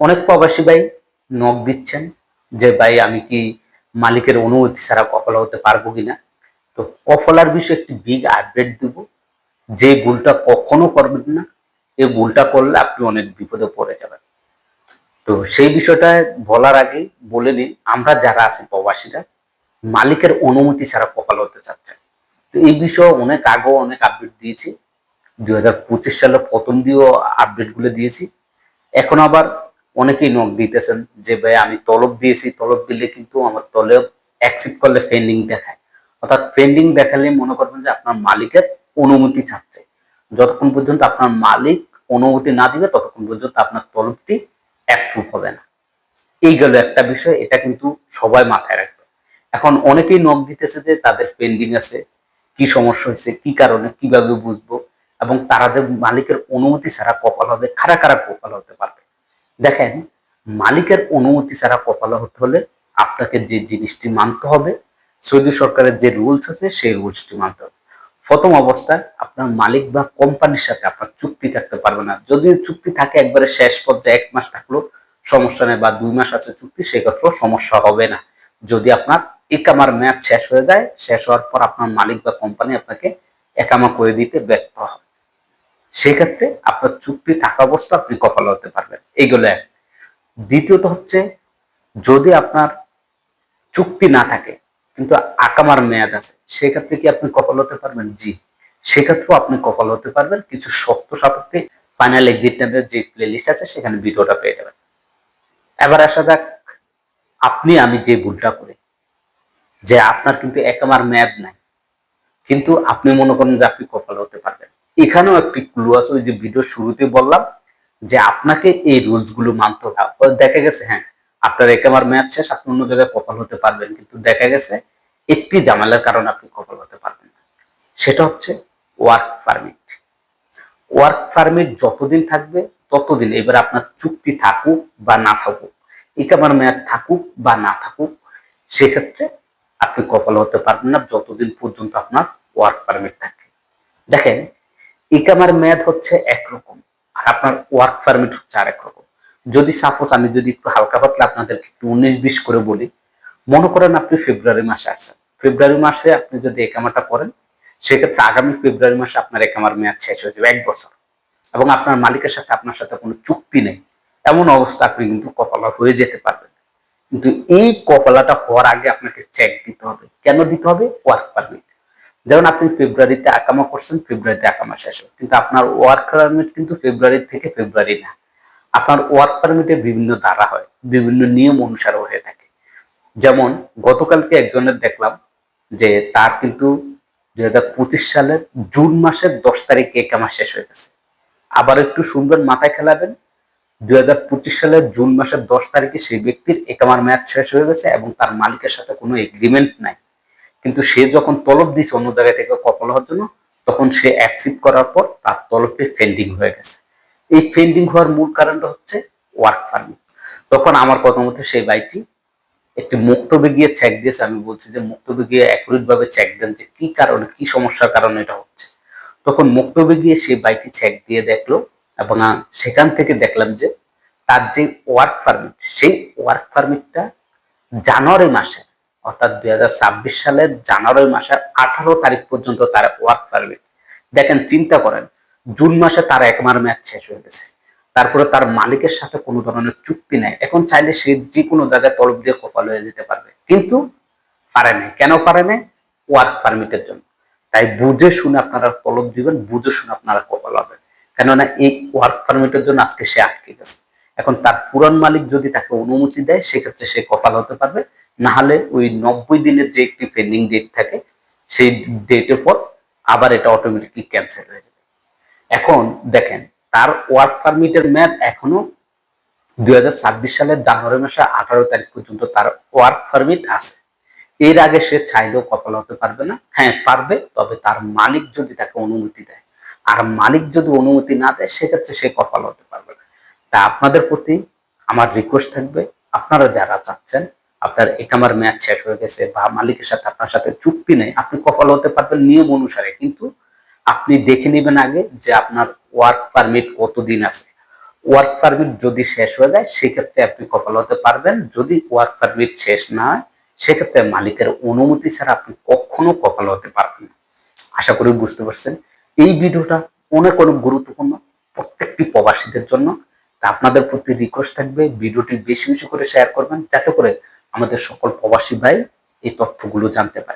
অনেক প্রবাসী ভাই নখ দিচ্ছেন যে, ভাই, আমি কি মালিকের অনুমতি ছাড়া কফলা হতে পারব কিনা? তো কফলার বিষয়ে একটি বিগ আপডেট দিব। যে ভুলটা কখনো করবেন না এই ভুলটা করলে আপনি অনেক বিপদে পড়ে যাবেন। তো সেই বিষয়টা বলার আগে বলে নিই, আমরা যারা আছি প্রবাসীরা, মালিকের অনুমতি ছাড়া কপাল হতে চাচ্ছে তো এই বিষয়ে অনেক আগেও অনেক আপডেট দিয়েছি। দুই হাজার পঁচিশ সালে প্রথম দিয়েও আপডেটগুলো দিয়েছি। এখন আবার অনেকেই নক দিতেছেন যে, ভাই, আমি তলব দিয়েছি, তলব দিলে কিন্তু আমার তলব অ্যাকসেপ্ট করলে পেন্ডিং দেখায়। অর্থাৎ পেন্ডিং দেখালে মনে করবেন যে, আপনার মালিকের অনুমতি চাচ্ছে যতক্ষণ পর্যন্ত আপনার মালিক অনুমতি না দিবে, ততক্ষণ পর্যন্ত আপনার তলবটি অ্যাপ্রুভ হবে না। এই গেল একটা বিষয়, এটা কিন্তু সবাই মাথায় রাখবে। এখন অনেকেই নক দিতেছে যে, তাদের পেন্ডিং আছে, কি সমস্যা হয়েছে, কি কারণে, কীভাবে বুঝব? এবং তারা যে মালিকের অনুমতি ছাড়া কপাল হবে খারা খারাপ কপাল হতে পারবে? দেখেন, মালিকের অনুমতি ছাড়া কপাল হতে হলে আপনাকে যে জিনিসটি মানতে হবে, সৌদি সরকারের যে রুলস আছে সেই রুলসটি মানতে হবে। প্রথম অবস্থায় আপনার মালিক বা কোম্পানির সাথে আপনার চুক্তি থাকতে পারবে না। যদি চুক্তি থাকে একবারে শেষ পর্যায়ে এক মাস থাকল সমস্যা নেই বা দুই মাস আছে চুক্তি, সেক্ষেত্রেও সমস্যা হবে না। যদি আপনার একামার মেয়াদ শেষ হয়ে যায়, শেষ হওয়ার পর আপনার মালিক বা কোম্পানি আপনাকে একামা করে দিতে ব্যর্থ হয় সেক্ষেত্রে আপনার চুক্তি থাকা অবস্থা আপনি কপাল হতে পারবেন। এইগুলো এক। দ্বিতীয়ত হচ্ছে, যদি আপনার চুক্তি না থাকে, কিন্তু আকামার মেয়াদ আছে, সেক্ষেত্রে কি আপনি কপাল হতে পারবেন? জি। সেক্ষেত্রেও আপনি কপাল হতে পারবেন। কিছু শক্ত সাপেক্ষে ফাইনাল এক্সিট নামের যে প্লে লিস্ট আছে, সেখানে ভিডিওটা পেয়ে যাবেন। এবার আসা যাক, আপনি, আমি যে ভুলটা করি, যে আপনার কিন্তু একামার মেয়াদ নাই, কিন্তু আপনি মনে করেন যে আপনি কপাল হতে পারবেন। এখানেও একটি ক্লু আছে, ওই যে ভিডিও শুরুতে বললাম যে আপনাকে এই রুলসগুলো মানতে হবে। দেখা গেছে হ্যাঁ আপনার একেবার ম্যাচ শেষ, আপনি অন্য জায়গায় কপাল হতে পারবেন, কিন্তু দেখা গেছে একটি জামালার কারণে আপনি কপাল হতে পারবেন না। সেটা হচ্ছে ওয়ার্ক পারমিট ওয়ার্ক পারমিট যতদিন থাকবে, ততদিন এবার আপনার চুক্তি থাকুক বা না থাকুক একেবার মেয়াদ থাকুক বা না থাকুক, সেক্ষেত্রে আপনি কপাল হতে পারবেন না, যতদিন পর্যন্ত আপনার ওয়ার্ক পারমিট থাকে। দেখেন ইকামার মেয়াদ হচ্ছে একরকম আর আপনার ওয়ার্ক পারমিট হচ্ছে আরেক রকম। যদি সাপোজ আমি যদি একটু হালকা পাতলা আপনাদেরকে একটু উনিশ বিশ করে বলি, মনে করেন আপনি ফেব্রুয়ারি মাসে আসছেন। ফেব্রুয়ারি মাসে আপনি যদি একামাটা করেন, সেক্ষেত্রে আগামী ফেব্রুয়ারি মাসে আপনার একামার মেয়াদ শেষ হয়ে যাবে এক বছর। এবং আপনার মালিকের সাথে আপনার সাথে কোনো চুক্তি নেই। এমন অবস্থা আপনি কিন্তু কপালা হয়ে যেতে পারবেন। কিন্তু এই কপালাটা হওয়ার আগে আপনাকে চেক দিতে হবে। কেন দিতে হবে? ওয়ার্ক পারমিট যেমন আপনি ফেব্রুয়ারিতে আকামা করছেন, ফেব্রুয়ারিতে আকামা শেষ কিন্তু আপনার ওয়ার্ক পারমিট কিন্তু ফেব্রুয়ারি থেকে ফেব্রুয়ারি না। আপনার ওয়ার্ক পারমিটে বিভিন্ন ধারা হয়, বিভিন্ন নিয়ম অনুসারে হয়ে থাকে। যেমন, গতকালকে একজনের দেখলাম যে তার কিন্তু দুই হাজার পঁচিশ সালের জুন মাসের দশ তারিখে একামা শেষ হয়ে গেছে। আবার একটু শুনবেন, মাথায় খেলাবেন। দুই হাজার পঁচিশ সালের জুন মাসের দশ তারিখে সেই ব্যক্তির একামার ম্যাচ শেষ হয়ে গেছে এবং তার মালিকের সাথে কোনো এগ্রিমেন্ট নাই। কিন্তু সে যখন তলব দিছে অন্য জায়গা থেকে কপাল হওয়ার জন্য, তখন সে অ্যাকসেপ্ট করার পর তার তলবটি ফেন্ডিং হয়ে গেছে। এই ফেন্ডিং হওয়ার মূল কারণটা হচ্ছে ওয়ার্ক পারমিট তখন আমার কথা মতো সেই বাইকটি একটি মুক্তবে গিয়ে চেক দিয়েছে। আমি বলছি যে মুক্তবে গিয়ে অ্যাকুরেট ভাবে চেক দেন যে কি কারণে, কি সমস্যার কারণে এটা হচ্ছে। তখন মুক্তবে গিয়ে সেই বাইকটি চেক দিয়ে দেখল এবং সেখান থেকে দেখলাম যে তার যে ওয়ার্ক পারমিট সেই ওয়ার্ক পারমিটটা জানুয়ারি মাসে অর্থাৎ দুই হাজার ছাব্বিশ সালের জানুয়ারি মাসের আঠারো তারিখ পর্যন্ত তার ওয়ার্ক পারমিট দেখেন, চিন্তা করেন, জুন মাসে তার একমার ম্যাচ শেষ হয়ে গেছে। তারপরে তার মালিকের সাথে কোনো ধরনের চুক্তি নেই। এখন চাইলে সে যে কোনো জায়গায় তরফ দিয়ে কপাল হয়ে যেতে পারবে। কিন্তু পারে নাই। কেন পারে নাই? ওয়ার্ক পারমিটের জন্য। তাই বুঝে শুনে আপনারা তলব দিবেন, বুঝে শুনে আপনারা কপাল হবেন কেননা এই ওয়ার্ক পারমিটের জন্য আজকে সে আটকে গেছে। এখন তার পুরান মালিক যদি তাকে অনুমতি দেয়, সেক্ষেত্রে সে কপাল হতে পারবে। না হলে ওই নব্বই দিনের যে একটি পেন্ডিং ডেট থাকে, সেই ডেটের পর আবার এটা অটোমেটিকলি ক্যান্সেল হয়ে যাবে। এখন দেখেন, তার ওয়ার্ক পারমিটের মেয়াদ এখনও দুই সালের জানুয়ারি মাসে আঠারো তারিখ পর্যন্ত তার ওয়ার্ক পারমিট আছে। এর আগে সে চাইলেও কপাল হতে পারবে না। হ্যাঁ পারবে, তবে তার মালিক যদি তাকে অনুমতি দেয়, আর মালিক যদি অনুমতি না দেয়, সেক্ষেত্রে সে কপাল হতে পারবে না। তা আপনাদের প্রতি আমার রিকোয়েস্ট থাকবে, আপনারা যারা চাচ্ছেন আপনার একামার ম্যাচ শেষ হয়ে গেছে বা মালিকের সাথে আপনার সাথে চুক্তি নেই, আপনি কপাল হতে পারবেন নিয়ম অনুসারে। কিন্তু আপনি দেখে নেবেন আগে যে আপনার ওয়ার্ক পারমিট কতদিন আছে। ওয়ার্ক পারমিট যদি শেষ হয়ে যায়, সেক্ষেত্রে আপনি কপাল হতে পারবেন। যদি ওয়ার্ক পারমিট শেষ না হয়, সেক্ষেত্রে মালিকের অনুমতি ছাড়া আপনি কখনো কপাল হতে পারবেন না। আশা করি বুঝতে পারছেন। এই ভিডিওটা অনেক অনেক গুরুত্বপূর্ণ প্রত্যেকটি প্রবাসীদের জন্য। তা আপনাদের প্রতি রিকোয়েস্ট থাকবে। ভিডিওটি বেশি বেশি করে শেয়ার করবেন। যাতে করে আমাদের সকল প্রবাসী ভাই এই তথ্যগুলো জানতে পারে।